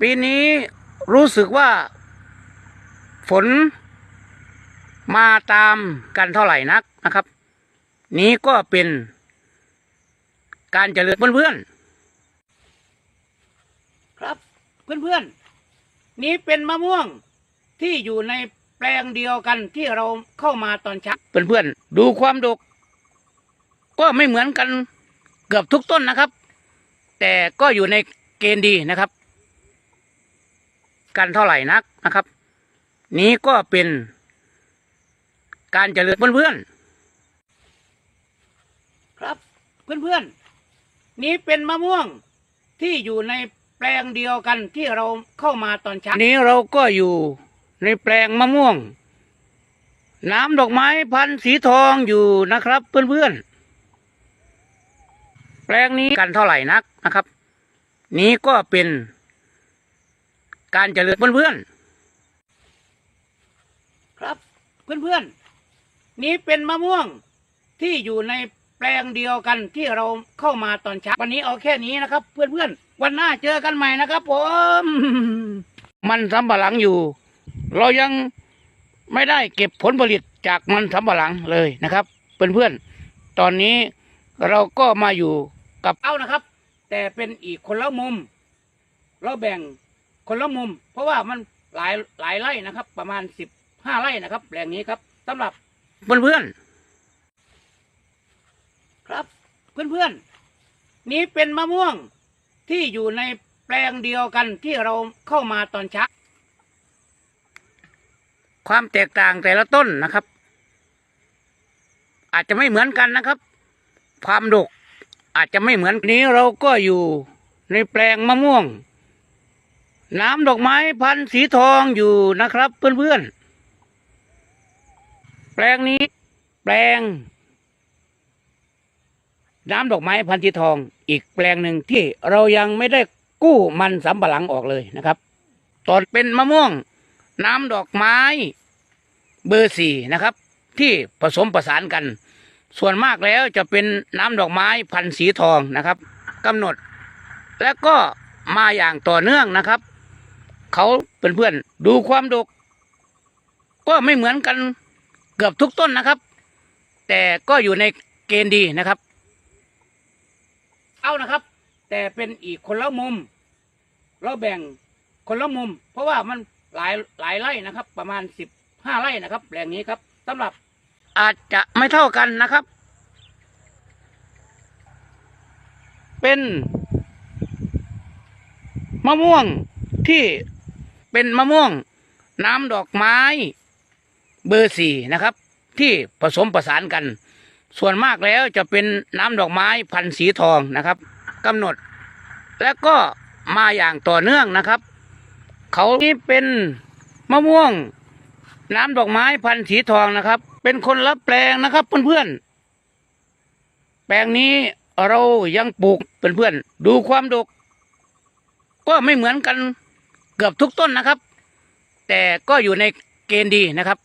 ปีนี้รู้สึกว่า ฝน มาตามกันเท่าไหร่นักนะครับ นี้ก็เป็นการเจริญเพื่อนๆครับเพื่อนๆนี้เป็นมะม่วงที่อยู่ในแปลงเดียวกันที่เราเข้ามาตอนเช้าเพื่อนๆดูความดก ก็ไม่เหมือนกันเกือบทุกต้นนะครับ แต่ก็อยู่ในเกณฑ์ดีนะครับ กันเท่าไหร่นักนะครับ นี้ก็เป็นการเจริญเพื่อนๆครับเพื่อนๆนี้เป็นมะม่วงที่อยู่ในแปลงเดียวกันที่เราเข้ามาตอนเช้านี้เราก็อยู่ในแปลงมะม่วง น้ำดอกไม้พันธุ์สีทองอยู่นะครับ เพื่อนๆแปลงนี้กันเท่าไหร่นักนะครับ นี้ก็เป็น การเจริญเพื่อนๆครับเพื่อนๆนี้เป็นมะม่วงที่อยู่ในแปลงเดียวกันที่เราเข้ามาตอนเช้าวันนี้เอาแค่นี้นะครับ เพื่อนๆ วันหน้าเจอกันใหม่นะครับ ผม มันสำปะหลังอยู่ เรายังไม่ได้เก็บผลผลิตจากมันสำปะหลังเลยนะครับ เพื่อนๆ ตอนนี้เราก็มาอยู่กับเอานะครับ แต่เป็นอีกคนละมุม เราแบ่ง คนละมุม เพราะว่ามันหลายหลายไร่นะครับ ประมาณสิบห้าไร่นะครับแปลงนี้ครับสำหรับเพื่อนๆครับเพื่อนๆนี้เป็นมะม่วงที่อยู่ในแปลงเดียวกันที่เราเข้ามาตอนเช้าความแตกต่างแต่ละต้นนะครับ อาจจะไม่เหมือนกันนะครับ ความดกอาจจะไม่เหมือนนี้เราก็อยู่ในแปลงมะม่วง น้ำดอกไม้พันสีทองอยู่นะครับ เพื่อนๆ แปลงนี้ แปลง น้ำดอกไม้พันสีทอง อีกแปลงหนึ่งที่เรายังไม่ได้กู้มันสำปะหลังออกเลยนะครับตอนเป็นมะม่วง น้ำดอกไม้เบอร์สี่นะครับ ที่ผสมประสานกัน ส่วนมากแล้วจะเป็นน้ำดอกไม้พันสีทองนะครับกำหนด แล้วก็มาอย่างต่อเนื่องนะครับ เขาเป็นเพื่อนๆดูความดก ก็ไม่เหมือนกันเกือบทุกต้นนะครับ แต่ก็อยู่ในเกณฑ์ดีนะครับ เอานะครับ แต่เป็นอีกคนละมุม เราแบ่งคนละมุม เพราะว่ามันหลายหลายไร่นะครับ ประมาณสิบห้าไร่นะครับแปลงนี้ครับสำหรับอาจจะไม่เท่ากันนะครับ เป็นมะม่วงที่ เป็นมะม่วง น้ำดอกไม้เบอร์สี่นะครับ ที่ผสมประสานกัน ส่วนมากแล้วจะเป็นน้ำดอกไม้พันธุ์สีทองนะครับกำหนด แล้วก็มาอย่างต่อเนื่องนะครับ เขานี่เป็นมะม่วง น้ำดอกไม้พันธุ์สีทองนะครับ เป็นคนละแปลงนะครับเพื่อนๆแปลงนี้เรายังปลูกเพื่อนๆดูความดก ก็ไม่เหมือนกัน เกือบทุกต้นนะครับ แต่ก็อยู่ในเกณฑ์ดีนะครับ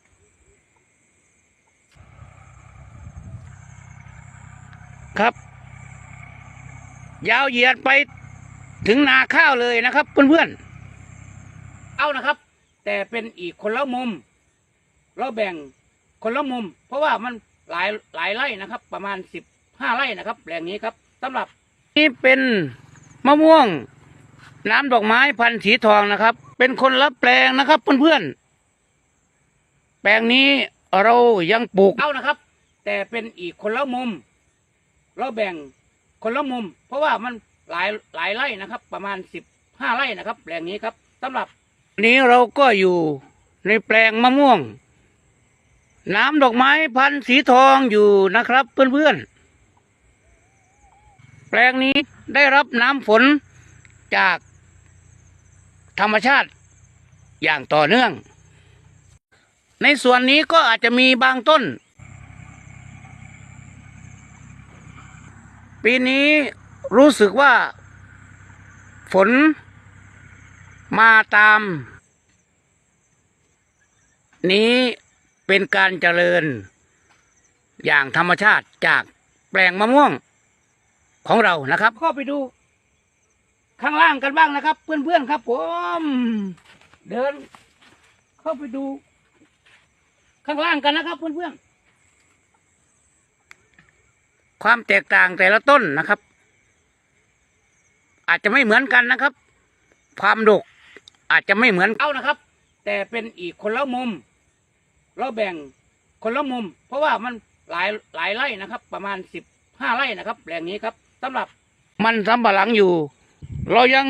ครับ ยาวเหยียดไปถึงนาข้าวเลยนะครับ เพื่อนๆ เอานะครับ แต่เป็นอีกคนละมุม เราแบ่งคนละมุม เพราะว่ามันหลายหลายไร่นะครับ ประมาณสิบห้าไร่นะครับแปลงนี้ครับสำหรับนี่เป็นมะม่วง น้ำดอกไม้พันธุ์สีทองนะครับ เป็นคนละแปลงนะครับเพื่อนๆ แปลงนี้เรายังปลูกเอานะครับ แต่เป็นอีกคนละมุม เราแบ่งคนละมุม เพราะว่ามันหลายหลายไร่นะครับ ประมาณสิบห้าไร่นะครับ แปลงนี้ครับสำหรับนี้เราก็อยู่ในแปลงมะม่วง น้ำดอกไม้พันธุ์สีทองอยู่นะครับ เพื่อนๆ แปลงนี้ได้รับน้ำฝน จากธรรมชาติอย่างต่อเนื่อง ในส่วนนี้ก็อาจจะมีบางต้น ปีนี้รู้สึกว่า ฝนมาตาม นี้เป็นการเจริญ อย่างธรรมชาติจากแปลงมะม่วงของเรานะครับเข้าไปดู ข้างล่างกันบ้างนะครับ เพื่อนๆครับผมเดิน เข้าไปดู ข้างล่างกันนะครับ เพื่อนๆความแตกต่างแต่ละต้นนะครับ อาจจะไม่เหมือนกันนะครับ ความดกอาจจะไม่เหมือนเอานะครับ แต่เป็นอีกคนละมุม เราแบ่งคนละมุม เพราะว่ามันหลายหลายไร่นะครับ ประมาณสิบห้าไร่นะครับแปลงนี้ครับสำหรับมันสำปะหลังอยู่ เรายัง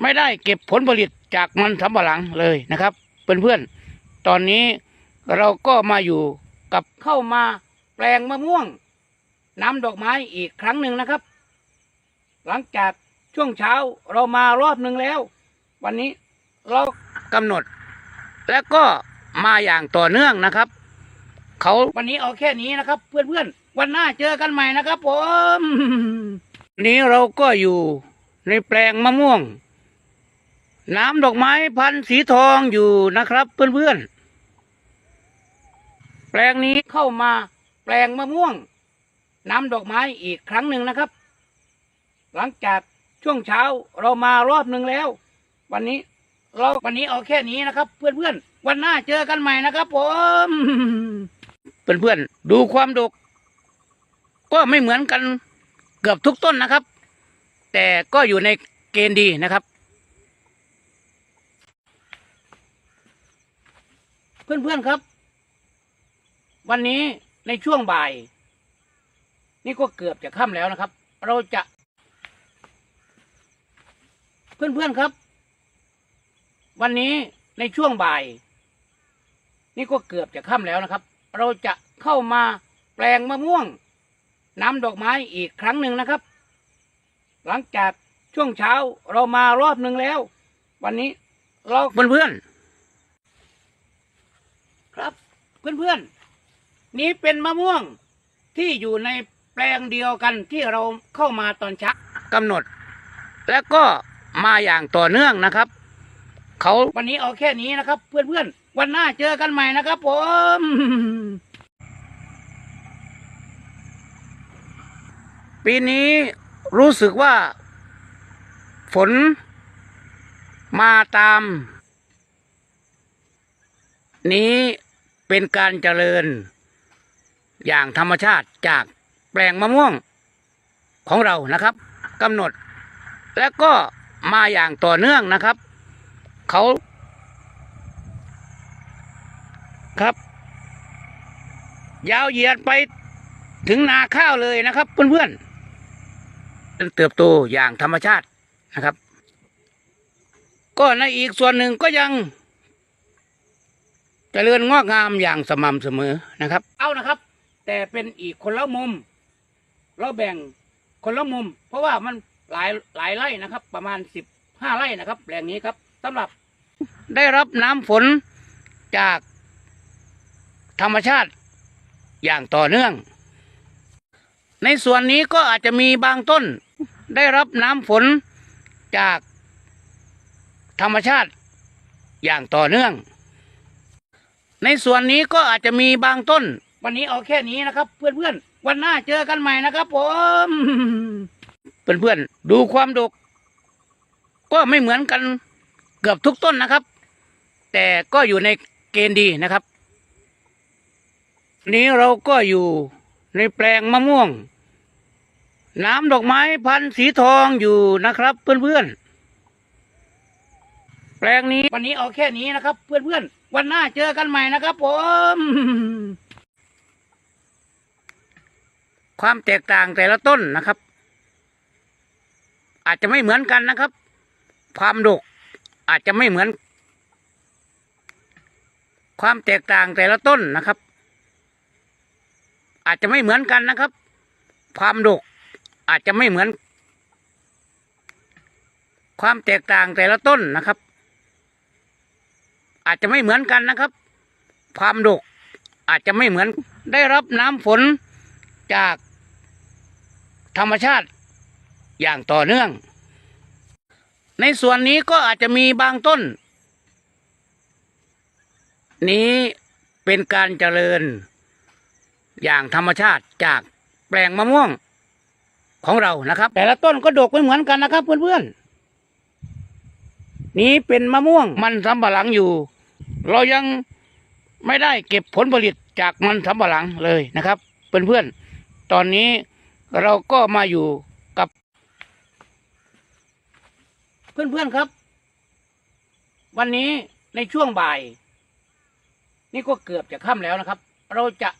ไม่ได้เก็บผลผลิตจากมันสำปะหลังเลยนะครับเพื่อนๆตอนนี้เราก็มาอยู่กับเข้ามาแปลงมะม่วง น้ำดอกไม้อีกครั้งหนึ่งนะครับ หลังจากช่วงเช้าเรามารอบหนึ่งแล้ว วันนี้เรากำหนด แล้วก็มาอย่างต่อเนื่องนะครับ เขาวันนี้เอาแค่นี้นะครับ เพื่อนๆวันหน้าเจอกันใหม่นะครับ ผม นี้เราก็อยู่ ในแปลงมะม่วง น้ำดอกไม้พันสีทองอยู่นะครับเพื่อนๆ แปลงนี้เข้ามาแปลงมะม่วง น้ำดอกไม้อีกครั้งหนึ่งนะครับ หลังจากช่วงเช้าเรามารอบหนึ่งแล้ว วันนี้เราวันนี้เอาแค่นี้นะครับ เพื่อนๆ วันหน้าเจอกันใหม่นะครับผมเพื่อนๆดูความดก ก็ไม่เหมือนกันเกือบทุกต้นนะครับ แต่ก็อยู่ในเกณฑ์ดีนะครับ เพื่อนๆครับ วันนี้ในช่วงบ่าย นี่ก็เกือบจะค่ำแล้วนะครับ เราจะ เพื่อนๆครับ วันนี้ในช่วงบ่าย นี่ก็เกือบจะค่ำแล้วนะครับ เราจะเข้ามาแปลงมะม่วงน้ำดอกไม้อีกครั้งหนึ่งนะครับ หลังจากช่วงเช้าเรามารอบหนึ่งแล้ว วันนี้เราเพื่อนๆครับเพื่อนๆนี้เป็นมะม่วงที่อยู่ในแปลงเดียวกันที่เราเข้ามาตอนเช้ากำหนด แล้วก็มาอย่างต่อเนื่องนะครับ เขาวันนี้เอาแค่นี้นะครับ เพื่อนๆวันหน้าเจอกันใหม่นะครับผมปีนี้ รู้สึกว่า ฝน มาตาม นี้เป็นการเจริญ อย่างธรรมชาติจากแปลงมะม่วงของเรานะครับกำหนด แล้วก็มาอย่างต่อเนื่องนะครับ เขาครับ ยาวเหยียดไปถึงนาข้าวเลยนะครับเพื่อนๆ เติบโตอย่างธรรมชาตินะครับ ก็ในอีกส่วนหนึ่งก็ยังเจริญงอกงามอย่างสม่ำเสมอนะครับ เอานะครับ แต่เป็นอีกคนละมุม เราแบ่งคนละมุม เพราะว่ามันหลายหลายไร่นะครับ ประมาณสิบห้าไร่นะครับแปลงนี้ครับสำหรับได้รับน้ำฝนจากธรรมชาติอย่างต่อเนื่อง ในส่วนนี้ก็อาจจะมีบางต้น ได้รับน้ำฝนจากธรรมชาติอย่างต่อเนื่อง ในส่วนนี้ก็อาจจะมีบางต้น วันนี้เอาแค่นี้นะครับ เพื่อนๆ วันหน้าเจอกันใหม่นะครับผม เพื่อนๆ ดูความดก ก็ไม่เหมือนกันเกือบทุกต้นนะครับ แต่ก็อยู่ในเกณฑ์ดีนะครับ นี้เราก็อยู่ในแปลงมะม่วง น้ำดอกไม้พันธุ์สีทองอยู่นะครับเพื่อนๆ แปลงนี้วันนี้เอาแค่นี้นะครับ เพื่อนๆ วันหน้าเจอกันใหม่นะครับผม ความแตกต่างแต่ละต้นนะครับ อาจจะไม่เหมือนกันนะครับ ความดกอาจจะไม่เหมือน ความแตกต่างแต่ละต้นนะครับ อาจจะไม่เหมือนกันนะครับ ความดก อาจจะไม่เหมือน ความแตกต่างแต่ละต้นนะครับ อาจจะไม่เหมือนกันนะครับ ความดกอาจจะไม่เหมือนได้รับน้ำฝนจากธรรมชาติอย่างต่อเนื่อง ในส่วนนี้ก็อาจจะมีบางต้น นี้เป็นการเจริญอย่างธรรมชาติจากแปลงมะม่วง ของเรานะครับ แต่ละต้นก็ดกไม่เหมือนกันนะครับ เพื่อนๆนี้เป็นมะม่วงมันสำปะหลังอยู่ เรายังไม่ได้เก็บผลผลิตจากมันสำปะหลังเลยนะครับ เพื่อนๆตอนนี้เราก็มาอยู่กับ เพื่อนๆครับ วันนี้ในช่วงบ่าย นี่ก็เกือบจะค่ำแล้วนะครับ เราจะ